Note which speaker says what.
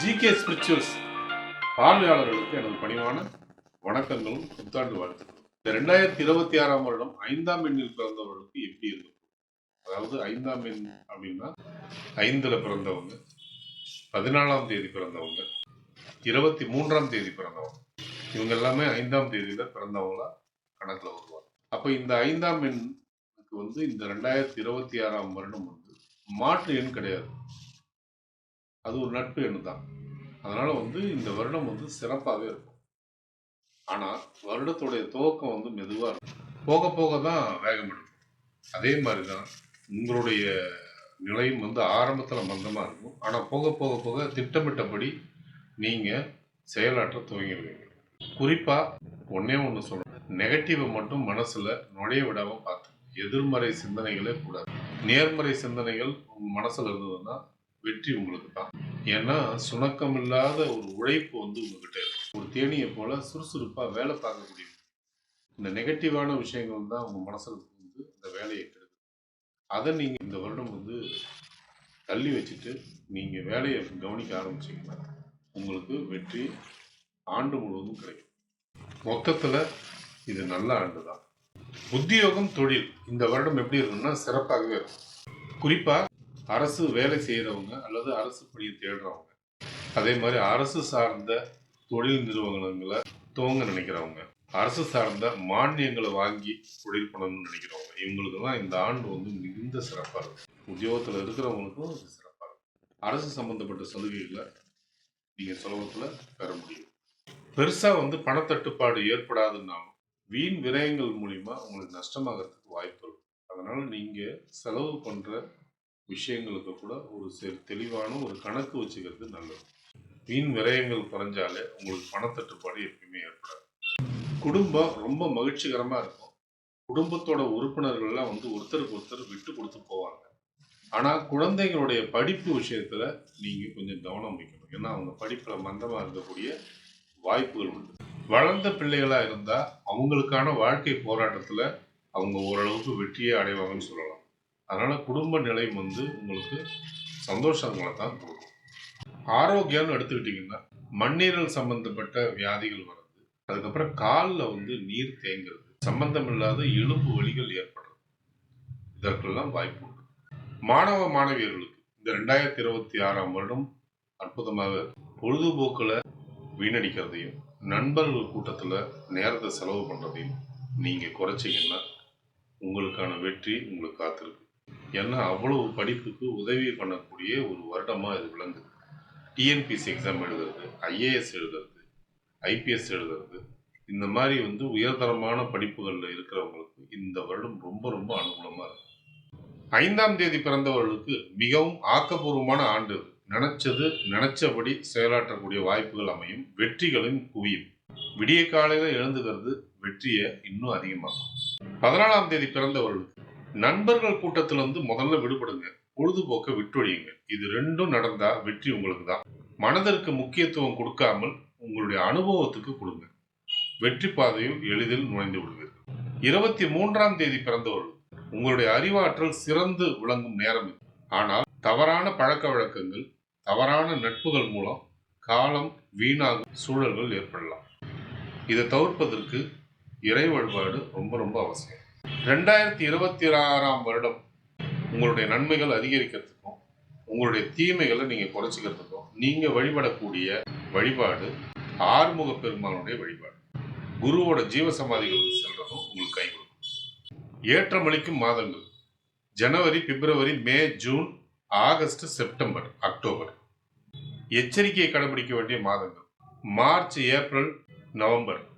Speaker 1: GK spirituals பார்வையாளர்களுக்கு எனது பணிவான வணக்கங்களும் புத்தாண்டு வாழ்த்துக்களும். இந்த ரெண்டாயிரத்தி இருபத்தி ஆறாம் வருடம் ஐந்தாம் எண்ணில் பிறந்தவர்களுக்கு எப்படி இருக்கும் அதாவது ஐந்தாம் எண் அப்படின்னா ஐந்தில் பிறந்தவங்க பதினாலாம் தேதி பிறந்தவங்க இருபத்தி மூன்றாம் தேதி பிறந்தவங்க. இவங்க எல்லாமே ஐந்தாம் தேதியில் பிறந்தவங்களா கணக்கில் வருவாங்க. அப்போ இந்த ஐந்தாம் எண்ணுக்கு வந்து இந்த ரெண்டாயிரத்தி இருபத்தி ஆறாம் வருடம் வந்து மாற்று எண் கிடையாது. அது ஒரு நட்பு எண் தான் அதனால் வந்து இந்த வருடம் வந்து சிறப்பாகவே இருக்கும். ஆனால் வருடத்துடைய துவக்கம் வந்து மெதுவாக இருக்கும். போக போக தான் வேகம் எடுக்கும். அதே மாதிரி தான் உங்களுடைய நிலையும் வந்து ஆரம்பத்தில் மந்தமாக இருக்கும். ஆனால் போக போக போக திட்டமிட்டபடி நீங்கள் செயலாற்ற துவங்கிடுவீங்க குறிப்பாக ஒன்றே ஒன்று சொல்லணும் நெகட்டிவை மட்டும் மனசில் நுழைய விடாமல் பார்த்து. எதிர்மறை சிந்தனைகளே கூடாது. நேர்மறை சிந்தனைகள் உங்கள் மனசில் இருந்ததுன்னா வெற்றி உங்களுக்கு தான் ஏன்னா சுணக்கம் இல்லாத ஒரு உழைப்பு வந்து உங்ககிட்ட ஒரு தேனியை போல சுறுசுறுப்பாக வேலை பார்க்க முடியும். இந்த நெகட்டிவான விஷயங்கள் தான் உங்க மனசில் வந்து இந்த வேலையை கெடுது அதை நீங்கள் இந்த வருடம் வந்து தள்ளி வச்சுட்டு நீங்கள் வேலையை கவனிக்க ஆரம்பிச்சிங்கன்னா உங்களுக்கு வெற்றி ஆண்டு முழுவதும் கிடைக்கும். மொத்தத்தில் இது நல்ல ஆண்டு தான். உத்தியோகம் தொழில். இந்த வருடம் எப்படி இருக்குன்னா சிறப்பாகவே இருக்கும். குறிப்பாக அரசு வேலை செய்கிறவங்க அல்லது அரசு பணியை தேடுறவங்க. அதே மாதிரி அரசு சார்ந்த தொழில் நிறுவனங்களை துவங்க நினைக்கிறவங்க. அரசு சார்ந்த மானியங்களை வாங்கி தொழில் பண்ணணும்னு நினைக்கிறவங்க. இவங்களுக்கு தான் இந்த ஆண்டு வந்து மிகுந்த சிறப்பாக இருக்கும் உத்தியோகத்தில் இருக்கிறவங்களுக்கும் இது சிறப்பாக இருக்கும் அரசு சம்மந்தப்பட்ட சலுகைகளை நீங்கள் சுலபத்தில் பெற முடியும். பெருசாக வந்து பணத்தட்டுப்பாடு ஏற்படாதுன்னாலும் வீண் விரயங்கள் மூலிமா உங்களுக்கு நஷ்டமாகறதுக்கு வாய்ப்பு இருக்கும் அதனால் நீங்கள் செலவு பண்ணுற விஷயங்களுக்கு கூட ஒரு செ- தெளிவான ஒரு கணக்கு வச்சுக்கிறது நல்லது. வீண் விரயங்கள் குறைஞ்சாலே உங்களுக்கு பணத்தட்டுப்பாடு எப்பயுமே ஏற்படாது. குடும்பம் ரொம்ப மகிழ்ச்சிகரமாக இருக்கும். குடும்பத்தோட உறுப்பினர்கள்லாம் வந்து ஒருத்தருக்கு ஒருத்தர் விட்டு கொடுத்து போவாங்க. ஆனால் குழந்தைங்களுடைய படிப்பு விஷயத்தில் நீங்கள் கொஞ்சம் கவனம் வைக்கணும். ஏன்னா அவங்க படிப்பில் மந்தமாக இருக்கக்கூடிய வாய்ப்புகள் உண்டு. வளர்ந்த பிள்ளைகளாக இருந்தால் அவங்களுக்கான வாழ்க்கை போராட்டத்தில் அவங்க ஓரளவுக்கு வெற்றியை அடைவாங்கன்னு சொல்லலாம். அதனால் குடும்ப நிலை வந்து உங்களுக்கு சந்தோஷங்களை தான் கொடுக்கும். ஆரோக்கியம்னு எடுத்துக்கிட்டிங்கன்னா மண்ணீரல் சம்பந்தப்பட்ட வியாதிகள் வர்றது அதுக்கப்புறம் காலில் வந்து நீர் தேங்குறது சம்பந்தம் இல்லாத எலும்பு வலிகள் ஏற்படுறது. இதற்கெல்லாம் வாய்ப்பு உண்டு. மாணவ மாணவியர்களுக்கு இந்த ரெண்டாயிரத்தி இருபத்தி ஆறாம் வருடம் அற்புதமாக பொழுதுபோக்கில் வீணடிக்கிறதையும் நண்பர்கள் கூட்டத்தில் நேரத்தை செலவு பண்ணுறதையும் நீங்கள் குறைச்சிங்கன்னா உங்களுக்கான வெற்றி உங்களுக்கு காத்திருக்கு. ஏன்னா அவ்வளவு படிப்புக்கு உதவி பண்ணக்கூடிய ஒரு வருடமா இது விளங்குது. டிஎன்பிசி எக்ஸாம் எழுதுறது ஐஏஎஸ் எழுதுறது ஐபிஎஸ் எழுதுறது இந்த மாதிரி வந்து உயர்தரமான படிப்புகளில் இருக்கிறவங்களுக்கு இந்த வருடம் ரொம்ப ரொம்ப அனுகூலமா இருக்கு. ஐந்தாம் தேதி பிறந்தவர்களுக்கு மிகவும் ஆக்கப்பூர்வமான ஆண்டு நினைச்சது நினைச்சபடி செயலாற்றக்கூடிய வாய்ப்புகள் அமையும் வெற்றிகளும் குவியும். விடிய காலையில் எழுந்துகிறது வெற்றியை இன்னும் அதிகமாகும் பதினாலாம் தேதி பிறந்தவர்களுக்கு நண்பர்கள் கூட்டத்துல இருந்து முதல்ல விடுபடுங்க. பொழுதுபோக்க விட்டொழியுங்க. இது ரெண்டும் நடந்தா வெற்றி உங்களுக்கு தான் மனதிற்கு முக்கியத்துவம் கொடுக்காமல் உங்களுடைய அனுபவத்துக்கு கொடுங்க. வெற்றி பாதையில் எளிதில் நுழைந்து விடுவீர்கள். இருபத்தி மூன்றாம் தேதி பிறந்தவர்கள் உங்களுடைய அறிவாற்றல் சிறந்து விளங்கும் நேரம் ஆனால் தவறான பழக்க வழக்கங்கள் தவறான நட்புகள் மூலம் காலம் வீணாகும் சூழல்கள் ஏற்படலாம். இதை தவிர்ப்பதற்கு இறை வழிபாடு ரொம்ப ரொம்ப அவசியம். ரெண்டாயிரத்தி இருபத்தி ஆறாம் வருடம் உங்களுடைய நன்மைகள் அதிகரிக்கிறதுக்கும் உங்களுடைய தீமைகளை நீங்க குறைச்சிக்கிறதுக்கும் நீங்க வழிபடக்கூடிய வழிபாடு ஆறுமுக பெருமானுடைய வழிபாடு. குருவோட ஜீவசமாதிகளுக்கு செல்றதும் உங்களுக்கு கை ஏற்றமளிக்கும் மாதங்கள். ஜனவரி பிப்ரவரி May June August September October. எச்சரிக்கையை கடைபிடிக்க வேண்டிய மாதங்கள். March April November.